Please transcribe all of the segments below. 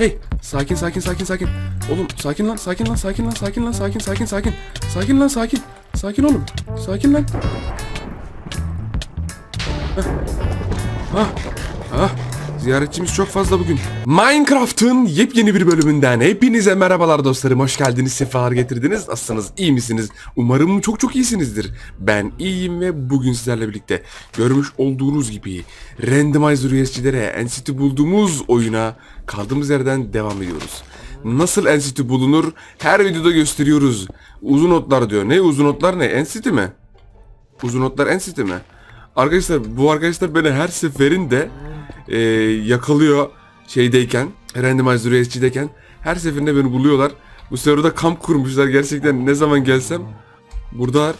Hey sakin sakin sakin sakin. Oğlum sakin lan sakin lan sakin lan sakin lan sakin sakin sakin. Sakin lan sakin. Sakin oğlum. Sakin lan. Hah. Hah. Ziyaretçimiz çok fazla bugün. Minecraft'ın yepyeni bir bölümünden hepinize merhabalar dostlarım. Hoş geldiniz, sefalar getirdiniz. Nasılsınız, iyi misiniz? Umarım çok çok iyisinizdir. Ben iyiyim ve bugün sizlerle birlikte görmüş olduğunuz gibi Randomizer USG'lere NCT bulduğumuz oyuna kaldığımız yerden devam ediyoruz. Nasıl NCT bulunur her videoda gösteriyoruz. Uzun notlar diyor. Ne uzun notlar ne? NCT mi? Uzun notlar NCT mi? Arkadaşlar bu arkadaşlar beni her seferinde e, yakalıyor şeydeyken Randomizer USG'deyken her seferinde beni buluyorlar. Bu serverda kamp kurmuşlar gerçekten ne zaman gelsem burada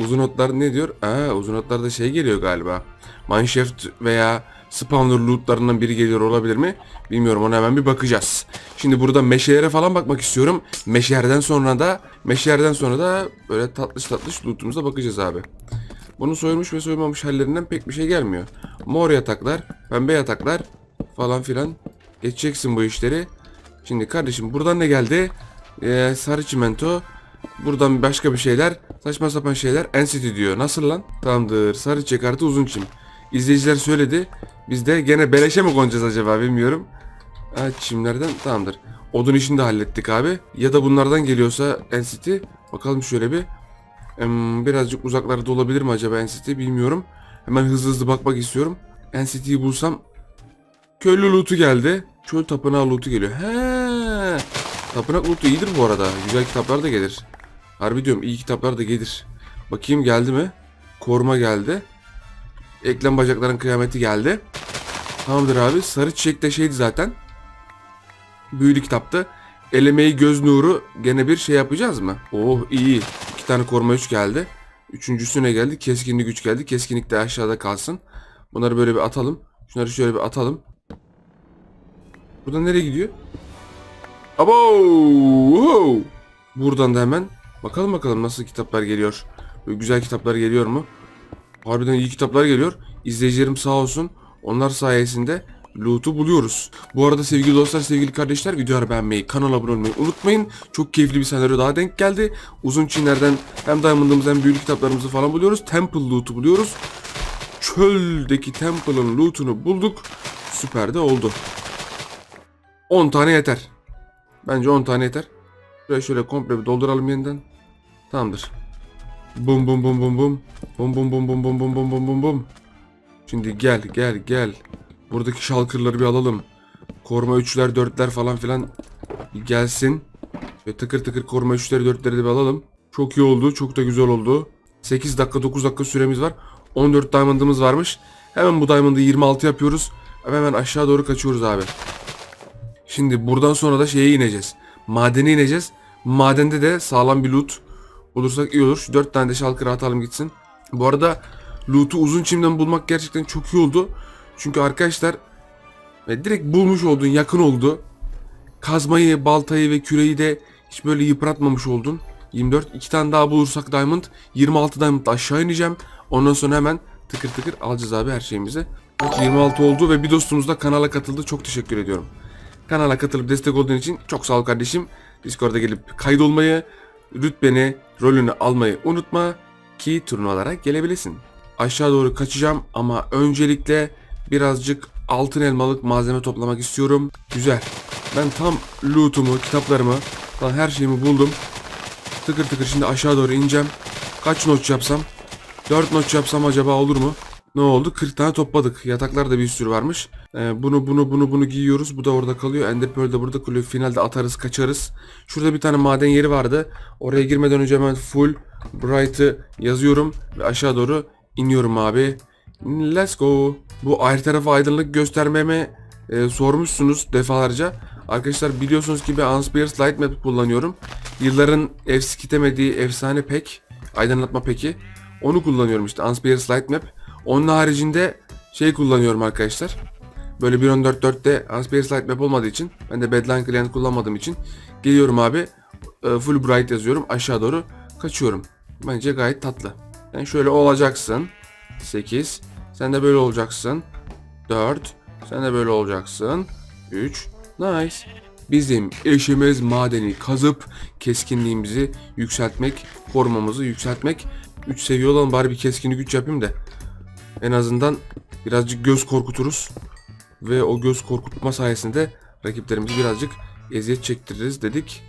uzun notlar ne diyor? Aa uzun notlarda şey geliyor galiba. Mineshaft veya spawner lootlarından biri geliyor olabilir mi? Bilmiyorum ona hemen bir bakacağız. Şimdi burada meşelere falan bakmak istiyorum. Meşerden sonra da meşerden sonra da böyle tatlış tatlış lootumuza bakacağız abi. Bunun soyulmuş ve soyulmamış hallerinden pek bir şey gelmiyor. Mor yataklar, pembe yataklar falan filan. Geçeceksin bu işleri. Şimdi kardeşim buradan ne geldi? Ee, sarı çimento. Buradan başka bir şeyler. Saçma sapan şeyler. NCT diyor. Nasıl lan? Tamamdır. Sarı çiçek artı uzun çim. İzleyiciler söyledi. Biz de gene beleşe mi konacağız acaba bilmiyorum. Ha, çimlerden tamamdır. Odun işini de hallettik abi. Ya da bunlardan geliyorsa NCT. Bakalım şöyle bir. Birazcık uzaklarda olabilir mi acaba NCT bilmiyorum. Hemen hızlı hızlı bakmak istiyorum. NCT'yi bulsam. Köylü loot'u geldi. Çöl tapınağı loot'u geliyor. He. Tapınak loot'u iyidir bu arada. Güzel kitaplar da gelir. Harbi diyorum iyi kitaplar da gelir. Bakayım geldi mi? Koruma geldi. Eklem bacakların kıyameti geldi. Tamamdır abi. Sarı çiçek de şeydi zaten. Büyülü kitaptı. Elemeyi göz nuru gene bir şey yapacağız mı? Oh iyi. Tane koruma 3 geldi. Üçüncüsü ne geldi? Keskinlik güç geldi. Keskinlik de aşağıda kalsın. Bunları böyle bir atalım. Şunları şöyle bir atalım. Buradan nereye gidiyor? Abo! Buradan da hemen bakalım bakalım nasıl kitaplar geliyor. Böyle güzel kitaplar geliyor mu? Harbiden iyi kitaplar geliyor. İzleyicilerim sağ olsun. Onlar sayesinde loot'u buluyoruz. Bu arada sevgili dostlar, sevgili kardeşler videoları beğenmeyi, kanala abone olmayı unutmayın. Çok keyifli bir senaryo daha denk geldi. Uzun Çinlerden hem Diamond'ımız hem büyülü kitaplarımızı falan buluyoruz. Temple loot'u buluyoruz. Çöldeki Temple'ın loot'unu bulduk. Süper de oldu. 10 tane yeter. Bence 10 tane yeter. Şöyle şöyle komple bir dolduralım yeniden. Tamamdır. Bum bum bum bum. Bum bum bum bum bum bum bum bum bum bum. Şimdi gel gel gel. Buradaki şalkırları bir alalım. Koruma 3'ler 4'ler falan filan gelsin. Ve tıkır tıkır koruma 3'leri 4'leri de bir alalım. Çok iyi oldu. Çok da güzel oldu. 8 dakika 9 dakika süremiz var. 14 diamond'ımız varmış. Hemen bu diamond'ı 26 yapıyoruz. Hemen aşağı doğru kaçıyoruz abi. Şimdi buradan sonra da şeye ineceğiz. Madene ineceğiz. Madende de sağlam bir loot bulursak iyi olur. Şu 4 tane de şalkırı atalım gitsin. Bu arada loot'u uzun çimden bulmak gerçekten çok iyi oldu. Çünkü arkadaşlar e, direkt bulmuş oldun, yakın oldu. Kazmayı, baltayı ve küreği de hiç böyle yıpratmamış oldun. 24. iki tane daha bulursak diamond. 26 diamond aşağı ineceğim. Ondan sonra hemen tıkır tıkır alacağız abi her şeyimizi. Bak 26 oldu ve bir dostumuz da kanala katıldı. Çok teşekkür ediyorum. Kanala katılıp destek olduğun için çok sağ ol kardeşim. Discord'a gelip kaydolmayı, rütbeni, rolünü almayı unutma ki turnuvalara gelebilesin. Aşağı doğru kaçacağım ama öncelikle birazcık altın elmalık malzeme toplamak istiyorum. Güzel. Ben tam loot'umu, kitaplarımı, falan her şeyimi buldum. Tıkır tıkır şimdi aşağı doğru ineceğim. Kaç notch yapsam? 4 notch yapsam acaba olur mu? Ne oldu? 40 tane topladık. Yataklarda bir sürü varmış. Ee, bunu bunu bunu bunu giyiyoruz. Bu da orada kalıyor. Ender Pearl de burada kalıyor. Finalde atarız kaçarız. Şurada bir tane maden yeri vardı. Oraya girmeden önce hemen full bright'ı yazıyorum. Ve aşağı doğru iniyorum abi. Let's go. Bu ayrı tarafa aydınlık göstermeme e, sormuşsunuz defalarca. Arkadaşlar biliyorsunuz ki ben Unspears Light Map kullanıyorum. Yılların eskitemediği efsane pek. Aydınlatma peki. Onu kullanıyorum işte Unspears Light Map. Onun haricinde şey kullanıyorum arkadaşlar. Böyle 1.14.4'te Unspears Light Map olmadığı için ben de Badline Client kullanmadığım için geliyorum abi e, full bright yazıyorum aşağı doğru kaçıyorum. Bence gayet tatlı. Sen şöyle olacaksın. 8. Sen de böyle olacaksın. 4. Sen de böyle olacaksın. 3. Nice. Bizim eşimiz madeni kazıp keskinliğimizi yükseltmek, korumamızı yükseltmek. 3 seviye olan bari bir keskinlik güç yapayım da en azından birazcık göz korkuturuz. Ve o göz korkutma sayesinde rakiplerimizi birazcık eziyet çektiririz dedik.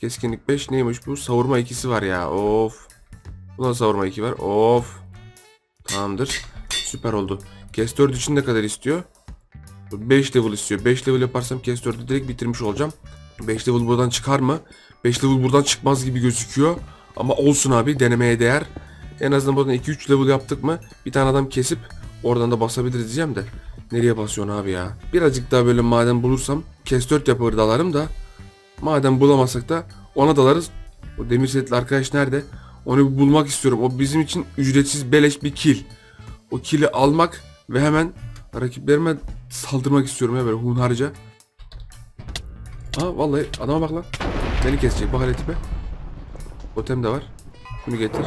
Keskinlik 5 neymiş bu? Savurma ikisi var ya. Of. Buna savurma 2 var. Of. Tamamdır. Süper oldu. Kes 4 için ne kadar istiyor? 5 level istiyor. 5 level yaparsam Kes 4'ü direkt bitirmiş olacağım. 5 level buradan çıkar mı? 5 level buradan çıkmaz gibi gözüküyor. Ama olsun abi denemeye değer. En azından buradan 2-3 level yaptık mı bir tane adam kesip oradan da basabiliriz diyeceğim de. Nereye basıyorsun abi ya? Birazcık daha böyle maden bulursam Kes 4 yapar dalarım da. Madem bulamazsak da ona dalarız. O demir setli arkadaş nerede? Onu bulmak istiyorum. O bizim için ücretsiz beleş bir kill. O kill'i almak ve hemen rakiplerime saldırmak istiyorum ya böyle hunharca. Ha vallahi adama bak lan. Beni kesecek bak hele tipe. Totem de var. Bunu getir.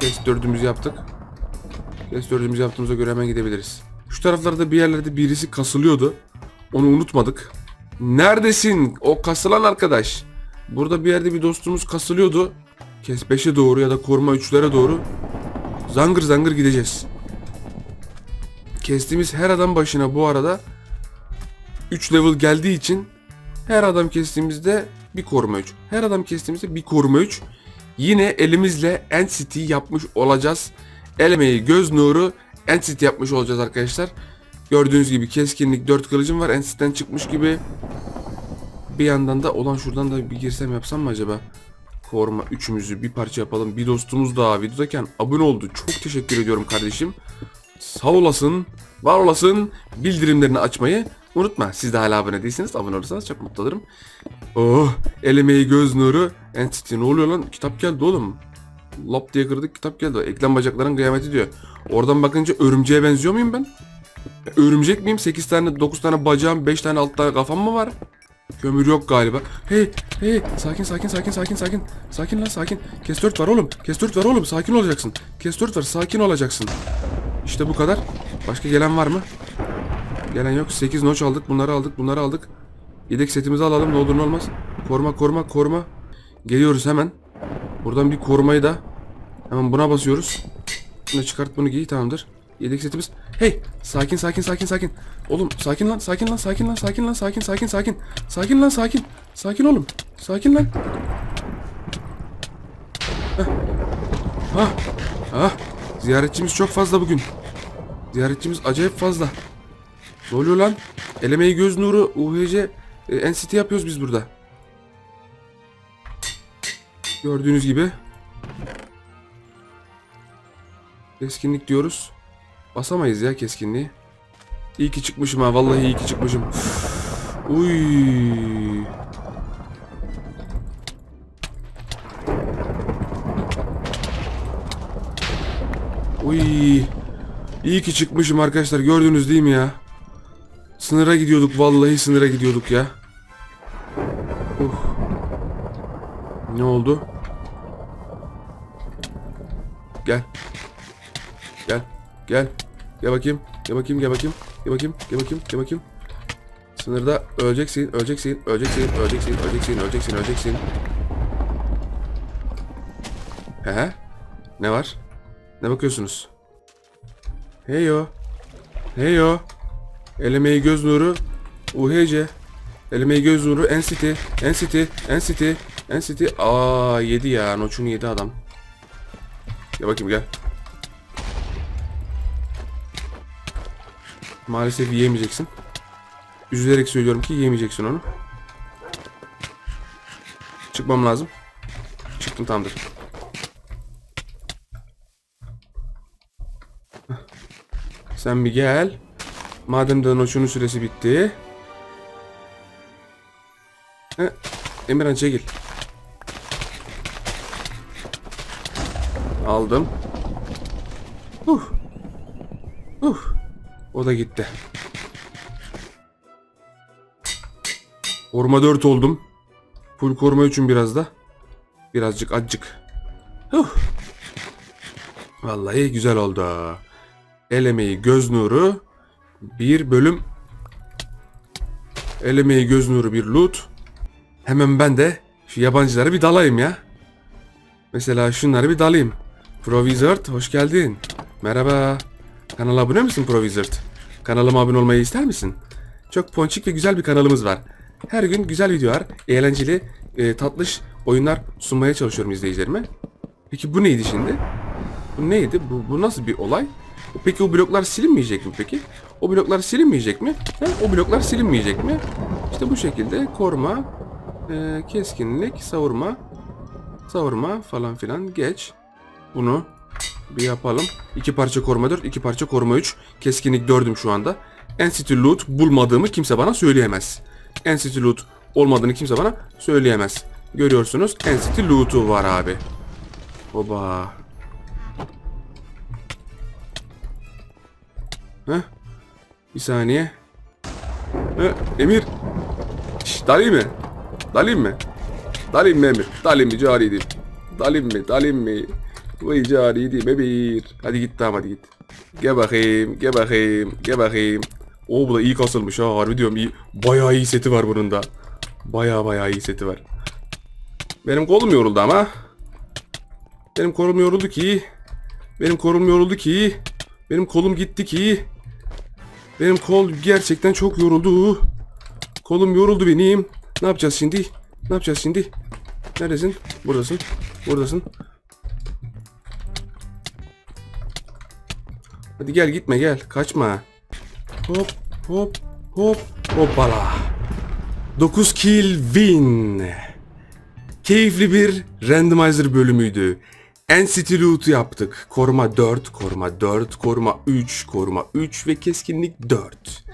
Kes dördümüzü yaptık. Kes dördümüzü yaptığımıza göre hemen gidebiliriz. Şu taraflarda bir yerlerde birisi kasılıyordu. Onu unutmadık. Neredesin? O kasılan arkadaş. Burada bir yerde bir dostumuz kasılıyordu. Kes 5'e doğru ya da koruma 3'lere doğru. Zangır zangır gideceğiz. Kestiğimiz her adam başına bu arada 3 level geldiği için her adam kestiğimizde bir koruma 3. Her adam kestiğimizde bir koruma 3. Yine elimizle Entity yapmış olacağız. El göz nuru Entity yapmış olacağız arkadaşlar. Gördüğünüz gibi keskinlik 4 kılıcım var. Entity'den çıkmış gibi. Bir yandan da olan şuradan da bir girsem yapsam mı acaba? Koruma üçümüzü bir parça yapalım. Bir dostumuz daha videodayken abone oldu. Çok teşekkür ediyorum kardeşim. Sağ olasın, var olasın. Bildirimlerini açmayı unutma. Siz de hala abone değilseniz abone olursanız çok mutlu olurum. Oh, el emeği göz nuru. Entity ne oluyor lan? Kitap geldi oğlum. Lap diye kırdık kitap geldi. Eklem bacakların kıyameti diyor. Oradan bakınca örümceğe benziyor muyum ben? E, Örümcek miyim? 8 tane 9 tane bacağım 5 tane 6 tane kafam mı var? Kömür yok galiba. Hey hey sakin sakin sakin sakin sakin. Sakin lan sakin. Kes 4 var oğlum. Kes 4 var oğlum. Sakin olacaksın. Kes 4 var sakin olacaksın. İşte bu kadar. Başka gelen var mı? Gelen yok. 8 noç aldık. Bunları aldık. Bunları aldık. Yedek setimizi alalım. Ne olur ne olmaz. Koruma koruma koruma. Geliyoruz hemen. Buradan bir korumayı da hemen buna basıyoruz. Bunu çıkart bunu giy tamamdır. Yedek setimiz. Hey sakin sakin sakin sakin. Oğlum sakin lan sakin lan sakin lan sakin lan sakin sakin sakin. Sakin lan sakin. Sakin oğlum. Sakin lan. Hah. Hah. Hah. Ziyaretçimiz çok fazla bugün. Ziyaretçimiz acayip fazla. Ne oluyor lan? Elemeyi göz nuru UHC e, NCT yapıyoruz biz burada. Gördüğünüz gibi. Keskinlik diyoruz. Basamayız ya keskinliği. İyi ki çıkmışım ha vallahi iyi ki çıkmışım. Uy. Uy. İyi ki çıkmışım arkadaşlar gördünüz değil mi ya? Sınıra gidiyorduk vallahi sınıra gidiyorduk ya. Uf. Ne oldu? Gel. Gel. Gel. Gel bakayım. Gel bakayım. Gel bakayım. Gel bakayım. Gel bakayım. Gel bakayım. Sınırda öleceksin. Öleceksin. Öleceksin. Öleceksin. Öleceksin. Öleceksin. Öleceksin. He? Ne var? Ne bakıyorsunuz? Heyo. Heyo. Elemeyi göz nuru. UHC. Elemeyi göz nuru. NCT. NCT. NCT. NCT. Aa yedi ya. Noçunu yedi adam. Gel bakayım gel. Maalesef yiyemeyeceksin. Üzülerek söylüyorum ki yiyemeyeceksin onu. Çıkmam lazım. Çıktım tamamdır. Sen bir gel. Madem de Noçun'un süresi bitti. Emirhan çekil. Aldım. Uh. Uh. O da gitti. Koruma 4 oldum. Full koruma 3'üm biraz da. Birazcık acık. Huh. Vallahi güzel oldu. El emeği göz nuru. Bir bölüm Elemeyi göz nuru bir loot. Hemen ben de şu yabancılara bir dalayım ya. Mesela şunları bir dalayım. Provizort hoş geldin. Merhaba. Kanala abone misin Provizort? Kanalıma abone olmayı ister misin? Çok ponçik ve güzel bir kanalımız var. Her gün güzel videolar, eğlenceli, e, tatlış oyunlar sunmaya çalışıyorum izleyicilerime. Peki bu neydi şimdi? Bu neydi? Bu, bu nasıl bir olay? Peki o bloklar silinmeyecek mi peki? O bloklar silinmeyecek mi? He? O bloklar silinmeyecek mi? İşte bu şekilde koruma, e, keskinlik, savurma, savurma falan filan geç. Bunu bir yapalım. İki parça koruma 4, iki parça koruma 3. Keskinlik 4'üm şu anda. Entity loot bulmadığımı kimse bana söyleyemez. Entity loot olmadığını kimse bana söyleyemez. Görüyorsunuz Entity loot'u var abi. Oba. Heh. Bir saniye. Heh, Emir. Şş, dalayım mı? Dalayım mı? Dalayım mı Emir? Dalayım mı cari değil. Dalayım mı? Dalayım mı? Vay cari değil Emir. Hadi git tamam hadi git. Gel bakayım, gel bakayım, gel bakayım. Oo bu da iyi kasılmış ha harbi diyorum iyi. Bayağı iyi seti var bunun da. Bayağı bayağı iyi seti var. Benim kolum yoruldu ama. Benim kolum yoruldu ki. Benim kolum yoruldu ki. Benim kolum gitti ki. Benim kol gerçekten çok yoruldu. Kolum yoruldu benim. Ne yapacağız şimdi? Ne yapacağız şimdi? Neredesin? Buradasın. Buradasın. Hadi gel gitme gel. Kaçma. Hop hop hop hoppala. 9 kill win. Keyifli bir randomizer bölümüydü. NCT Loot'u yaptık. Koruma 4, koruma 4, koruma 3, koruma 3 ve keskinlik 4.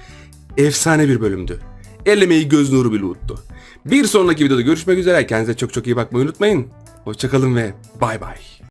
Efsane bir bölümdü. Ellemeyi göz nuru bir loot'tu. Bir sonraki videoda görüşmek üzere. Kendinize çok çok iyi bakmayı unutmayın. Hoşçakalın ve bay bay.